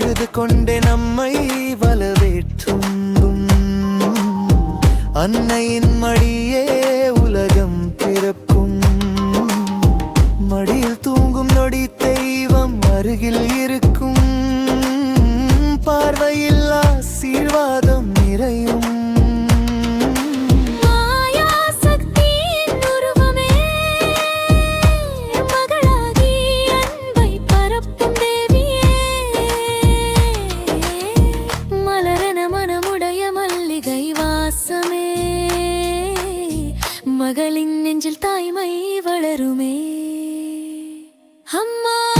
அழுது கொண்டே நம்மை வலவேற்றும். அன்னையின் மடி வளருமே. அம்மா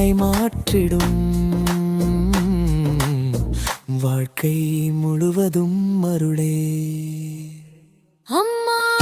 மகிழ்ச்சியாய் மாற்றிடும். வாழ்க்கை முழுவதும் அருளே. அம்மா!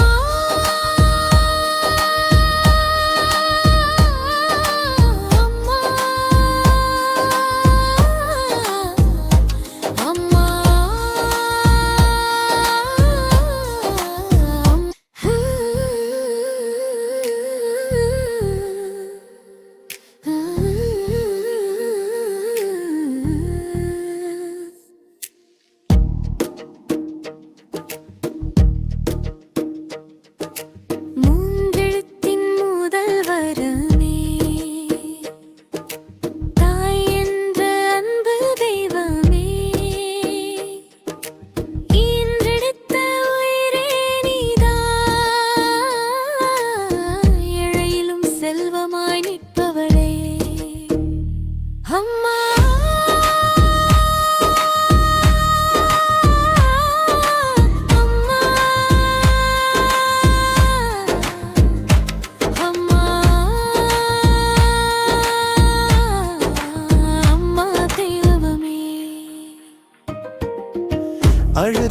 mm-hmm.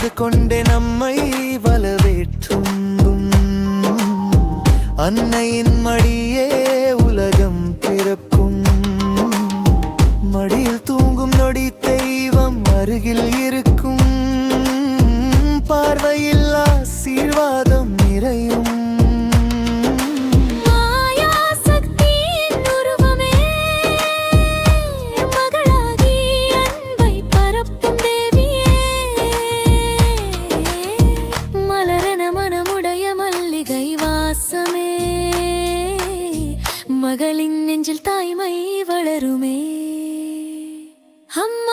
ஒன்று கொண்டே நம்மை வரவேற்றும் அன்னையின் மடி മകളിൻ നെഞ്ചിൽ തായ്മൈ വളരുമേ. അമ്മ